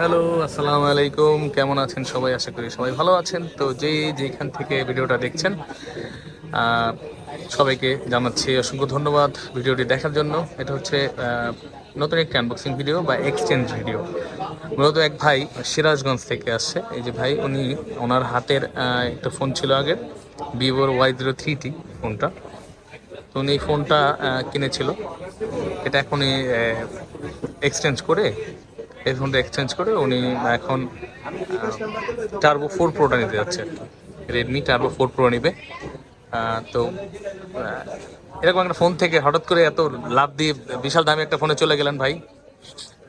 Hello, আসসালামু আলাইকুম। কেমন আছেন সবাই? আশা করি সবাই ভালো আছেন। তো যে যেখান থেকে ভিডিওটা দেখছেন সবাইকে জানাচ্ছি অসংখ্য ধন্যবাদ ভিডিওটি দেখার জন্য। এটা হচ্ছে নতুন একটি আনবক্সিং ভিডিও বা এক্সচেঞ্জ ভিডিও মূলত এক ভাই সিরাজগঞ্জ থেকে আসছে। এই যে ভাই, উনি ওনার হাতের একটা ফোন ছিল আগের ভিভোর ওয়াই জিরো থ্রি টি ফোনটা তো উনি ফোনটা কিনেছিল। এটা এখনই এক্সচেঞ্জ করে এই ফোনটা এক্সচেঞ্জ করে উনি এখন টার্বো ফোর প্রোটা নিতে যাচ্ছে রেডমি টার্বো ফোর প্রো নিবে। তো এরকম একটা ফোন থেকে হঠাৎ করে এত লাভ দিয়ে বিশাল দামি একটা ফোনে চলে গেলেন ভাই।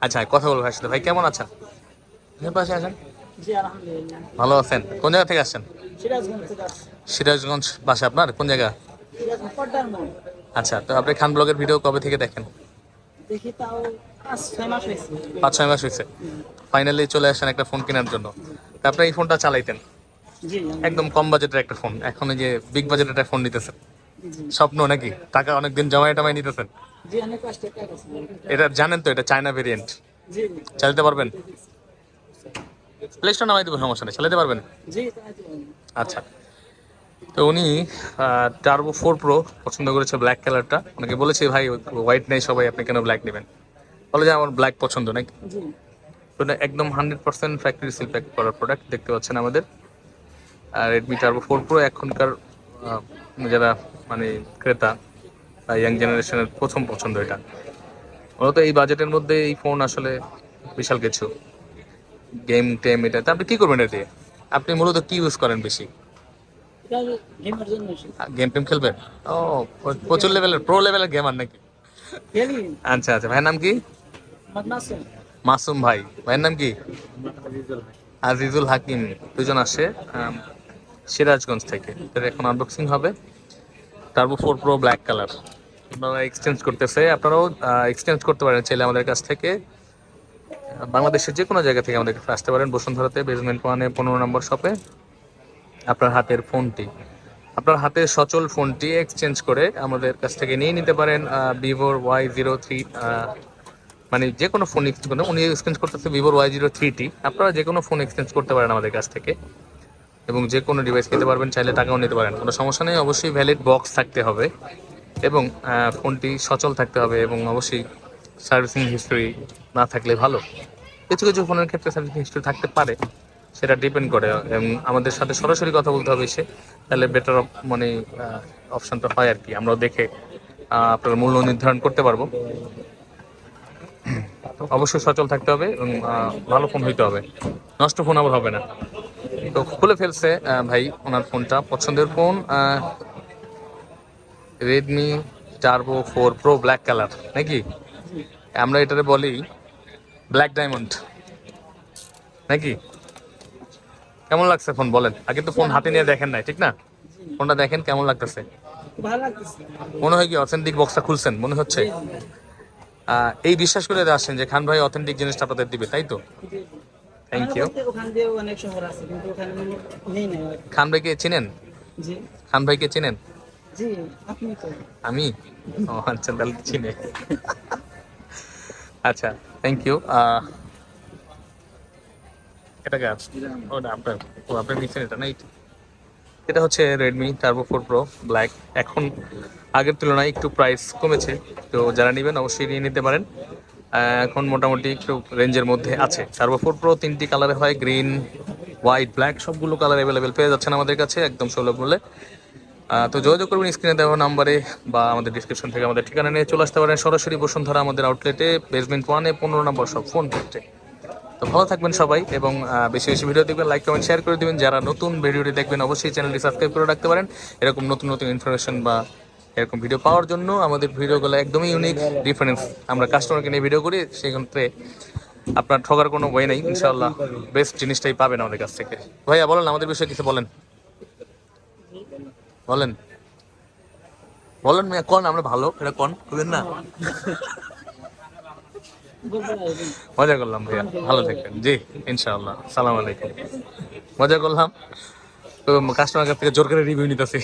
আচ্ছা কথা বলব সাথে। ভাই কেমন আছেন? পাশে আছেন? ভালো আছেন? কোন জায়গা থেকে আসছেন? সিরাজগঞ্জ বাসা আপনার? কোন জায়গা? আচ্ছা তো আপনি খান ব্লগের ভিডিও কবে থেকে দেখেন? দেখি তাও পাঁচ ছয় মাস হয়েছে। পাঁচ ছয় মাস হয়েছে। ফাইনালি চলে আসেন একটা ফোন কেনার জন্য। আপনি এই ফোনটা চালাইতেন? একদম কম বাজেটের একটা ফোন এখন এই যে বিগ বাজেটের একটা ফোন নিতেছেন। স্বপ্ন নাকি? টাকা অনেকদিন জমায় টমায় নিতেছেন এটা জানেন তো এটা চায়না ভেরিয়েন্ট চালাতে পারবেন? প্লে স্টোর নামাই দেবো সমস্যা নেই। চালাতে পারবেন। আচ্ছা। তো উনি টার্বো ফোর প্রো পছন্দ করেছে ব্ল্যাক কালারটা ওনাকে বলেছে ভাই হোয়াইট নেই সবাই আপনি কেন ব্ল্যাক নেবেন? বলে যে আমার ব্ল্যাক পছন্দ নাকি? তো একদম hundred percent factory seal pack করার প্রোডাক্ট দেখতে পাচ্ছেন আমাদের। আর রেডমি টার্বো ফোর প্রো এখনকার যারা মানে ক্রেতা বা ইয়াং জেনারেশনের প্রথম পছন্দ এটা। মূলত এই বাজেটের মধ্যে এই ফোন আসলে বিশাল কিছু। গেম টেম এটা তা আপনি কী করবেন এটা দিয়ে আপনি মূলত কী ইউজ করেন বেশি এটা গেমের জন্য এসেছি। গেম টেম খেলবেন ও প্রচুর লেভেলের প্রো লেভেলের গেমার নাকি? আচ্ছা আচ্ছা ভাইয়ের নাম কি? মাসুম। ভাই ভাইয়ের নাম কি? আজিজুল হাকিম দুজন আসে সিরাজগঞ্জ থেকে। এটার এখন আনবক্সিং হবে। Turbo four Pro black colour আপনারা এক্সচেঞ্জ করতেছে আপনারাও এক্সচেঞ্জ করতে পারেন চাইলে আমাদের কাছ থেকে। বাংলাদেশের যে কোনো জায়গা থেকে আমাদের কাছে আসতে পারেন বসুন্ধরাতে বেসমেন্ট ওয়ানে পনেরো নম্বর শপে আপনার হাতের ফোনটি। আপনার হাতে সচল ফোনটি এক্সচেঞ্জ করে আমাদের কাছ থেকে নিয়ে নিতে পারেন ভিভোর ওয়াই জিরো থ্রি মানে যে কোনো ফোন এক্সচেঞ্জ করতে উনি এক্সচেঞ্জ করতেছে ভিভোর ওয়াই জিরো থ্রি টি আপনারা যে কোনো ফোন এক্সচেঞ্জ করতে পারেন আমাদের কাছ থেকে। এবং যে কোনো ডিভাইস নিতে পারবেন, চাইলে টাকাও নিতে পারেন। কোনো সমস্যা নেই, অবশ্যই ভ্যালিড বক্স থাকতে হবে। এবং ফোনটি সচল থাকতে হবে এবং অবশ্যই সার্ভিসিং হিস্টরি না থাকলে ভালো। কিছু কিছু ফোনের ক্ষেত্রে সার্ভিসিং হিস্টরি থাকতে পারে। সেটা ডিপেন্ড করে। আমাদের সাথে সরাসরি কথা বলতে হবে সে তাহলে বেটার মানে অপশনটা হয় আর কি। আমরাও দেখে আপনার মূল্য নির্ধারণ করতে পারব। অবশ্যই সচল থাকতে হবে এবং ভালো ফোন হইতে হবে। নষ্ট ফোন আবার হবে না। তো খুলে ফেলছে ভাই, ওনার ফোনটা পছন্দের phone Redmi Turbo four Pro black colour নাকি? আমরা এটারে বলি ব্ল্যাক ডায়মন্ড নাকি? কেমন লাগছে ফোন বলেন। আগে তো ফোন হাতে নিয়ে দেখেন নাই ঠিক না? ফোনটা দেখেন কেমন লাগতেছে? মনে হয় কি অথেন্টিক বক্সটা খুলছেন? মনে হচ্ছে? এই বিশ্বাস করে আসছেন যে খান ভাই অথেন্টিক জিনিসটা আপনাদের দিবে তাই তো? থ্যাংক ইউ খান ভাইকে চিনেন? খান ভাইকে চিনেন? আমি? ও আচ্ছা তাহলে চিনে। আচ্ছা থ্যাংক ইউ এটা কার ও আপনার ও, আপনার নিচ্ছেন এটা, না এটা হচ্ছে Redmi Turbo four Pro black এখন আগের তুলনায় একটু প্রাইস কমেছে। তো যারা নেবেন অবশ্যই নিয়ে নিতে পারেন। এখন মোটামুটি একটু রেঞ্জের মধ্যে আছে। টার্বো ফোর প্রো তিনটি কালারে হয় গ্রিন হোয়াইট ব্ল্যাক সবগুলো কালার অ্যাভেলেবেল পেয়ে যাচ্ছেন আমাদের কাছে একদম সুলভ মূল্যে। তো যোগাযোগ করবেন স্ক্রিনে দেওয়া নাম্বারে বা আমাদের ডিসক্রিপশন থেকে আমাদের ঠিকানা নিয়ে চলে আসতে পারেন। সরাসরি বসুন্ধরা আমাদের আউটলেটে বেসমেন্ট ওয়ানে পনেরো নম্বর সব ফোন ক্ষেত্রে তো ভালো থাকবেন সবাই এবং বেশি বেশি ভিডিও দেখবেন লাইক কমেন্ট শেয়ার করে দিবেন। যারা নতুন ভিডিওটি দেখবেন, অবশ্যই চ্যানেলটি সাবস্ক্রাইব করে রাখতে পারেন। এরকম নতুন নতুন ইনফরমেশন বা এরকম ভিডিও পাওয়ার জন্য আমাদের ভিডিওগুলো একদমই ইউনিক ডিফারেন্স আমরা কাস্টমারকে নিয়ে ভিডিও করি, সেক্ষেত্রে আপনার ঠকার কোনো বই নেই ইনশাল্লাহ বেস্ট জিনিসটাই পাবেন আমাদের কাছ থেকে। ভাইয়া, বলেন, আমাদের বিষয়ে কিছু বলেন। বলেন। বলেন মেয়ে, কন? আমরা ভালো, এটা কন? বুঝলেন না? মজা করলাম ভাইয়া, ভালো থাকবেন। জি, ইনশাআল্লাহ, সালাম আলাইকুম। মজা করলাম। তো কাস্টমার কাছ থেকে জোর করে রিভিউ নিতেছি।